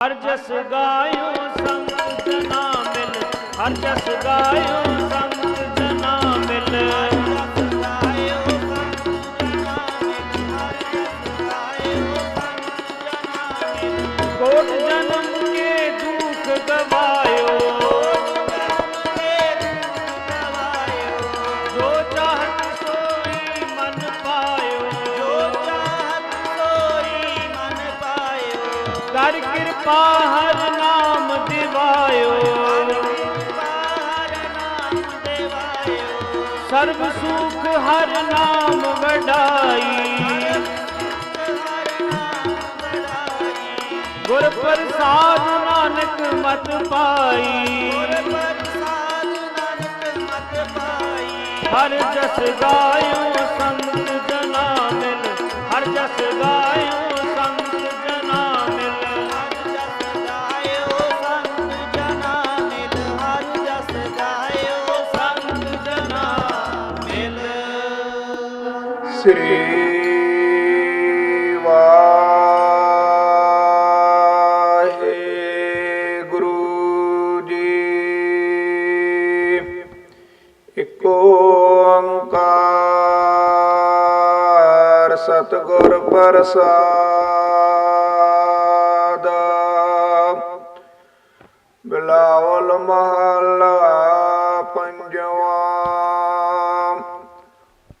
ਹਰ ਜਸ ਗਾਇਓ ਸੰਤ ਜਨਾ ਮਿਲ ਹਰ ਜਸ ਗਾਇਓ ਸੰਤ ਜਨਾ ਮਿਲ। ਕੋਟ ਜਨਮ ਕਿਰਪਾ ਹਰ ਨਾਮ ਦਿਵਾਇਓ। ਸਰਬ ਸੁਖ ਹਰ ਨਾਮ ਵਡਾਈ। ਗੁਰ ਪ੍ਰਸਾਦ ਨਾਨਕ ਮਤ ਪਾਈ। ਹਰ ਜਸ ਗਾਇਓ ਸੰਤ ਜਨਾ ਹਰ ਜਸ ਗਾਇਓ ਸ੍ਰੀ ਵਾਹਿਗੁਰੂ ਜੀ ਇੱਕ ਓੰਕਾਰ ਸਤਿਗੁਰ ਪ੍ਰਸਾਦ ਬਿਲਾਵਲ ਮਹਲਾ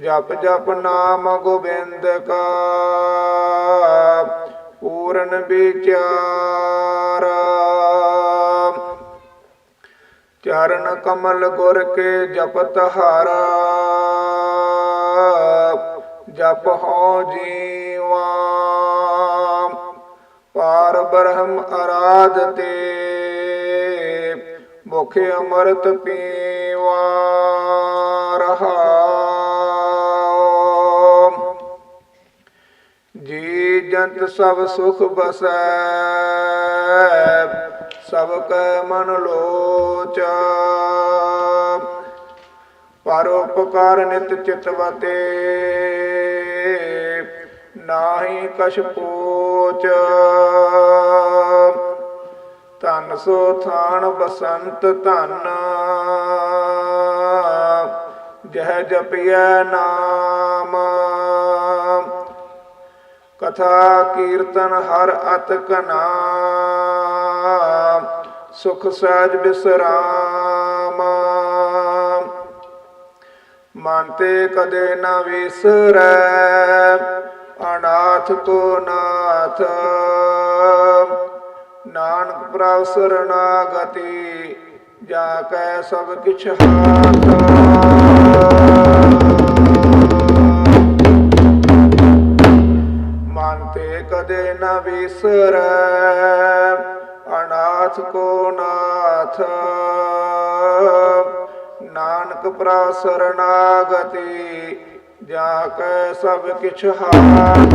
ਜਪ ਜਪ ਨਾਮ ਗੋਬਿੰਦ ਕਾ, ਪੂਰਨ ਵਿਚਾਰ। ਚਰਨ ਕਮਲ ਗੁਰ ਕੇ ਜਪਤ ਹਾਰਾ ਜਪ ਹੋ ਜੀਵਾ। ਪਾਰ ਬ੍ਰਹਮ ਅਰਾਧ ਤੇ, ਮੁਖ ਅੰਮ੍ਰਿਤ ਪੀ ਜੀ ਸਭ ਸੁਖ ਬਸੈ ਸਭ ਕੈ ਮਨ ਲੋਚ। ਪਰਉਪਕਾਰ ਨਿਤ ਚਿਤਵਤੇ ਨਾਹੀ ਕਛ ਪੋਚ। ਧਨ ਸੋ ਥਾਨ ਬਸੰਤ ਧਨ, ਜਹ ਜਪਿਐ ਨਾਮ। ਕਥਾ ਕੀਰਤਨ ਹਰ ਅਤ ਕਨਾ ਸੁਖ ਸਹਿਜ ਬਿਸਰਾਮ। ਮਨ ਤੇ ਕਦੇ ਨਾ ਵਿਸਰੈ, ਅਨਾਥ ਕੋ ਨਾਥ। ਨਾਨਕ ਪ੍ਰਭ ਸਰਨਾਗਤੀ, ਜਾ ਕੈ ਸਭ ਕਿਛ ਹਾਥ ਅਨਾਥ ਕੋ ਨਾਥ। ਨਾਨਕ ਪ੍ਰਾ ਸਰਨਾਗਤੀ ਜਾ ਕੈ ਸਭ ਕਿਛ ਹਾਥ।